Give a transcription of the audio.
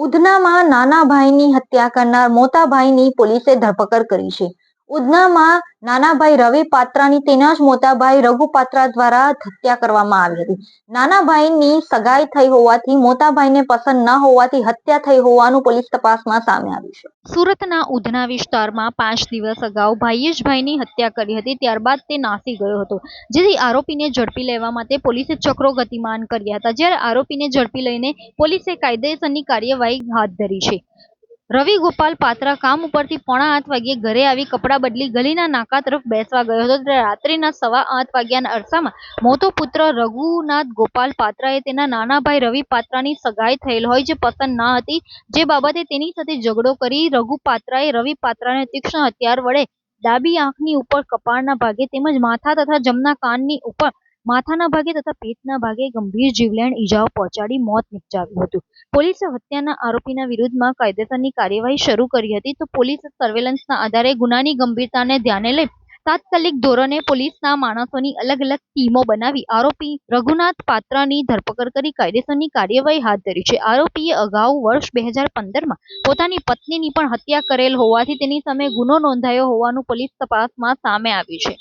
ઉધનામાં નાના ભાઈની હત્યા કરનાર મોટા ભાઈની પોલીસે ધરપકડ કરી છે. ઉધનામાં નાનાભાઈ રવિ પાત્રાની તેના જ મોટાભાઈ રઘુ પાત્રા દ્વારા હત્યા કરવામાં આવી હતી. નાનાભાઈની સગાઈ થઈ હોવાથી મોટાભાઈને પસંદ ન હોવાથી હત્યા થઈ હોવાનું પોલીસ તપાસમાં સામે આવ્યું છે. સુરતના ઉધના વિસ્તારમાં પાંચ દિવસ અગાઉ ભાઈયેશભાઈની હત્યા કરી હતી, ત્યારબાદ તે નાસી ગયો હતો. જેથી આરોપીને ઝડપી લેવા માટે પોલીસે ચક્રો ગતિમાન કર્યા હતા. જ્યારે આરોપીને ઝડપી લઈને પોલીસે કાયદેસરની કાર્યવાહી હાથ ધરી છે. રવિ ગોપાલ પાત્રા કામ ઉપરથી પોણા આઠ વાગ્યે ઘરે આવી કપડાં બદલી ગલીના નાકા તરફ બેસવા ગયો હતો. ત્યારે રાત્રિના સવા આઠ વાગ્યાના અરસામાં મોટો પુત્ર રઘુનાથ ગોપાલ પાત્રાએ તેના નાના ભાઈ રવિ પાત્રાની સગાઈ થયેલ હોય જે પસંદ ન હતી, જે બાબતે તેની સાથે ઝઘડો કરી રઘુ પાત્રાએ રવિ પાત્રાને તીક્ષ્ણ હથિયાર વડે ડાબી આંખની ઉપર કપાળના ભાગે તેમજ માથા તથા જમણા કાનની ઉપર માથાના ભાગે તથા પેટના ભાગે ગંભીર જીવલેણ ઈજાઓ પહોંચાડી મોત નિપજાવ્યું હતું. પોલીસે હત્યાના આરોપીના વિરુદ્ધમાં કાયદેસરની કાર્યવાહી શરૂ કરી હતી તો પોલીસ સર્વેલન્સના આધારે ગુનાની ગંભીરતાને ધ્યાને લઈ તાત્કાલિક ધોરણે પોલીસના માણસોની અલગ અલગ ટીમો બનાવી આરોપી રઘુનાથ પાત્રાની ધરપકડ કરી કાયદેસરની કાર્યવાહી હાથ ધરી છે. આરોપીએ અગાઉ વર્ષ બે હજાર પંદરમાં પોતાની પત્નીની પણ હત્યા કરેલ હોવાથી તેની સામે ગુનો નોંધાયો હોવાનું પોલીસ તપાસમાં સામે આવ્યું છે.